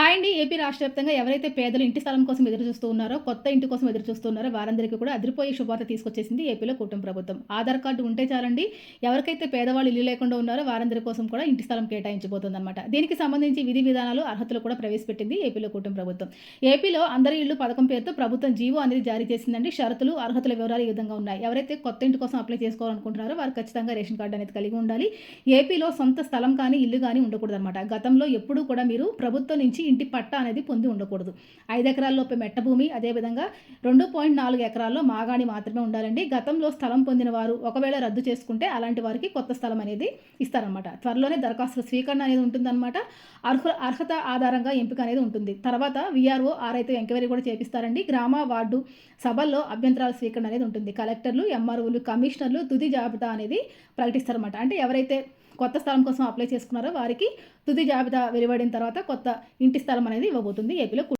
Hi, hi అండి AP రాష్ట్ర వ్యాప్తంగా ఎవరైతే పేదలు ఇంటి స్థలం కోసం ఎదురు చూస్తూ ఉన్నారో కొత్త ఇంటి కోసం ఎదురు చూస్తున్నారో వారందరికీ కూడా అదిరిపోయే శుభార్త తీసుకొచ్చేసింది ఏపీలో కూటమి ప్రభుత్వం. ఆధార్ కార్డు ఉంటే చాలండి. ఎవరికైతే పేదవాళ్ళు ఇల్లు లేకుండా ఉన్నారో వారందరి కోసం కూడా ఇంటి స్థలం కేటాయించబోతుంది అనమాట దీనికి సంబంధించి విధి విధానాలు అర్హతలు కూడా ప్రవేశపెట్టింది ఏపీలో కూటమి ప్రభుత్వం. ఏపీలో అందరి ఇల్లు పథకం పేరుతో ప్రభుత్వం జీవో అనేది జారీ చేసిందండి. షరతులు అర్హతల వివరాలు ఈ విధంగా ఉన్నాయి. ఎవరైతే కొత్త ఇంటి కోసం అప్లై చేసుకోవాలనుకుంటున్నారో వారు ఖచ్చితంగా రేషన్ కార్డు అనేది కలిగి ఉండాలి. ఏపీలో సొంత స్థలం కానీ ఇల్లు కానీ ఉండకూడదు అనమాట గతంలో ఎప్పుడూ కూడా మీరు ప్రభుత్వం నుంచి ఇంటి పట్టా అనేది పొంది ఉండకూడదు. ఐదు ఎకరాల్లోపే మెట్ట భూమి అదేవిధంగా రెండు పాయింట్ నాలుగు ఎకరాల్లో మాగాణి మాత్రమే ఉండాలండి. గతంలో స్థలం పొందిన వారు ఒకవేళ రద్దు చేసుకుంటే అలాంటి వారికి కొత్త స్థలం అనేది ఇస్తారనమాట త్వరలోనే దరఖాస్తు స్వీకరణ అనేది ఉంటుందన్నమాట. అర్హ అర్హత ఆధారంగా ఎంపిక అనేది ఉంటుంది. తర్వాత విఆర్ఓ ఆర్ఐతో ఎంక్వైరీ కూడా చేపిస్తారండి. గ్రామ వార్డు సభల్లో అభ్యంతరాల స్వీకరణ అనేది ఉంటుంది. కలెక్టర్లు ఎంఆర్ఓలు కమిషనర్లు తుది జాబితా అనేది ప్రకటిస్తారన్నమాట. అంటే ఎవరైతే కొత్త స్థలం కోసం అప్లై చేసుకున్నారో వారికి తుది జాబితా వెలువడిన తర్వాత కొత్త ఇంటి స్థలం అనేది ఇవ్వబోతుంది. ఏపీలో